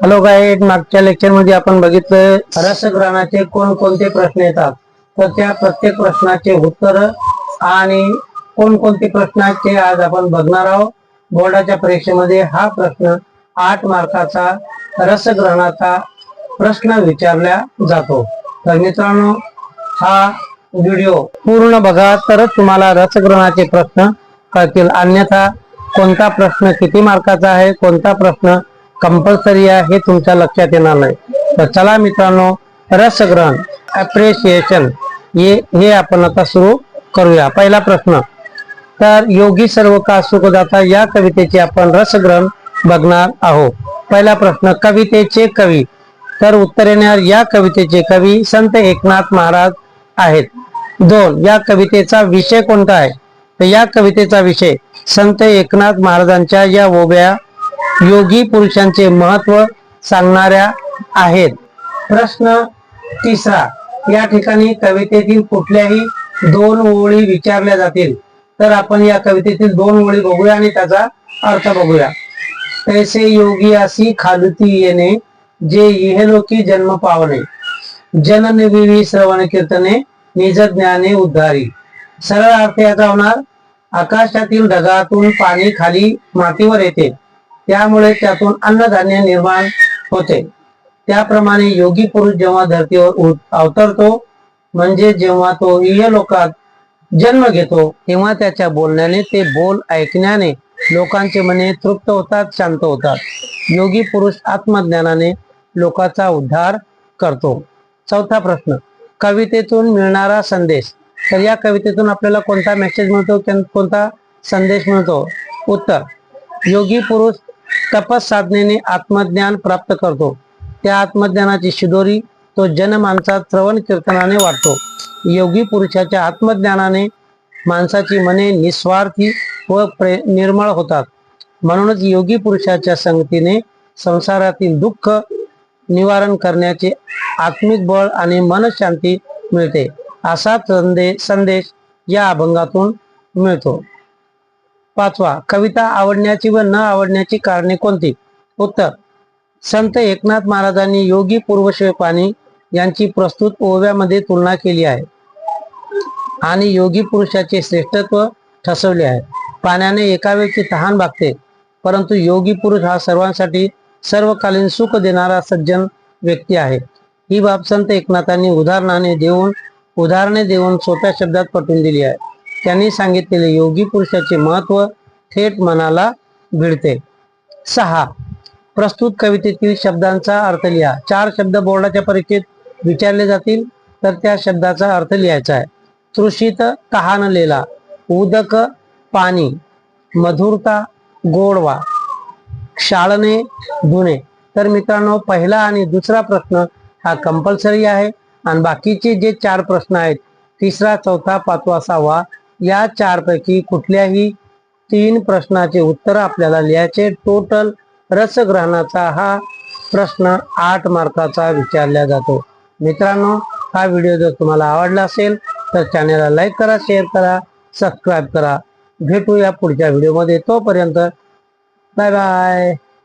Hello काय मागच्या लेक्चरमध्ये आपण बघितलं रसग्रहणाचे कोणकोणते प्रश्न येतात? तर त्या प्रत्येक प्रश्नाचे उत्तर आणि कोणकोणते प्रश्नाचे आज आपण बघणार आहोत. बोर्डाच्या परीक्षेमध्ये हा प्रश्न आठ मार्काचा रसग्रहणाचा प्रश्न विचारला जातो. तर मित्रांनो हा व्हिडिओ पूर्ण बघा तरच तुम्हाला रसग्रहणाचे प्रश्न कळतील. अन्यथा कोणता प्रश्न किती मार्काचा आहे कोणता प्रश्न कंपल्सरी आहे हे तुमच्या लक्षात येणार नाही. तर चला मित्रांनो रसग्रहण अप्रिशिएशन हे हे आपण आता सुरू करूया. पहिला प्रश्न. तर योगी सर्व का सुखदाता या कवितेचे आपण रसग्रहण बघणार आहोत. पहिला प्रश्न कवितेचे कवी. तर उत्तर येणार या कवितेचे कवी संत एकनाथ महाराज आहेत. दोन या कवितेचा विषय कोणता आहे? तर या कवितेचा विषय संत एकनाथ महाराजांच्या या ओव्या योगी पुरुषांचे महत्त्व सांगणाऱ्या आहेत. प्रश्न तिसरा या ठिकाणी कवितेतील कुठल्याही दोन ओळी विचारल्या जातील. तर आपण या कवितेतील दोन ओळी बघूया आणि त्याचा अर्थ बघूया. तैसे योगी असी खालती येणे जे इहलोकी जन्म पावणे जनन विवी श्रवण कीर्तने निज ज्ञाने उद्धारी. सरळ अर्थ याचा होणार आकाशातील ढगातून पाणी खाली मातीवर येते. त्यामुळे त्यातून अन्नधान्य निर्माण होते. त्याप्रमाणे योगी पुरुष जेव्हा धरतीवर अवतरतो म्हणजे जेव्हा तो लोकात जन्म घेतो तेव्हा त्याच्या बोलण्याने ते बोल ऐकण्याने लोकांचे मने तृप्त होतात शांत होतात. योगी पुरुष आत्मज्ञानाने लोकांचा उद्धार करतो. चौथा प्रश्न. कवितेतून मिळणारा संदेश. तर या कवितेतून आपल्याला कोणता मेसेज मिळतो? कोणता संदेश मिळतो? उत्तर. योगी पुरुष तपस साधनेने आत्मज्ञान प्राप्त करतो. त्या आत्मज्ञानाची शिदोरी तो जनमानसात श्रवण कीर्तनाने वाढतो. योगी पुरुषाच्या आत्मज्ञानाने माणसाची मने निस्वार्थी व निर्मळ होतात. म्हणूनच योगी पुरुषाच्या संगतीने संसारातील दुःख निवारण करण्याचे आत्मिक बळ आणि मनशांती मिळते. असा संदेश या अभंगातून मिळतो. पाचवा कविता आवडण्याची व न आवडण्याची कारणे कोणती? उत्तर संत एकनाथ महाराजांनी योगी पूर्वशिवपाणी यांची प्रस्तुत ओव्यामध्ये तुलना केली आहे. आणि योगी पुरुषाचे श्रेष्ठत्व ठसवले आहे. पाण्याने एका वेळची तहान भागते परंतु योगी पुरुष हा सर्वांसाठी सर्वकालीन सुख देणारा सज्जन व्यक्ती आहे. ही बाब संत एकनाथांनी उदाहरणाने देऊन उदाहरणे देऊन सोप्या शब्दात पटवून दिली आहे. त्यांनी सांगितलेले योगी पुरुषाचे महत्त्व थेट मनाला भिडते. सहा. प्रस्तुत कवितेतील शब्दांचा अर्थ लिहा. चार शब्द बोर्डाच्या परीक्षेत विचारले जातील तर त्या शब्दाचा अर्थ लिहायचा आहे. तृषित तहानलेला उदक पाणी मधुरता गोडवा शाळणे धुणे. तर मित्रांनो पहिला आणि दुसरा प्रश्न हा कंपल्सरी आहे आणि बाकीचे जे चार प्रश्न आहेत तिसरा चौथा पाचवा सहावा या चारपैकी कुठल्याही तीन प्रश्नाचे उत्तर आपल्याला लिहायचे. टोटल रसग्रहणाचा हा प्रश्न आठ मार्काचा विचारला जातो. मित्रांनो हा व्हिडिओ जर तुम्हाला आवडला असेल तर चॅनेलला लाईक करा शेअर करा सबस्क्राईब करा. भेटूया पुढच्या व्हिडिओमध्ये तोपर्यंत बाय बाय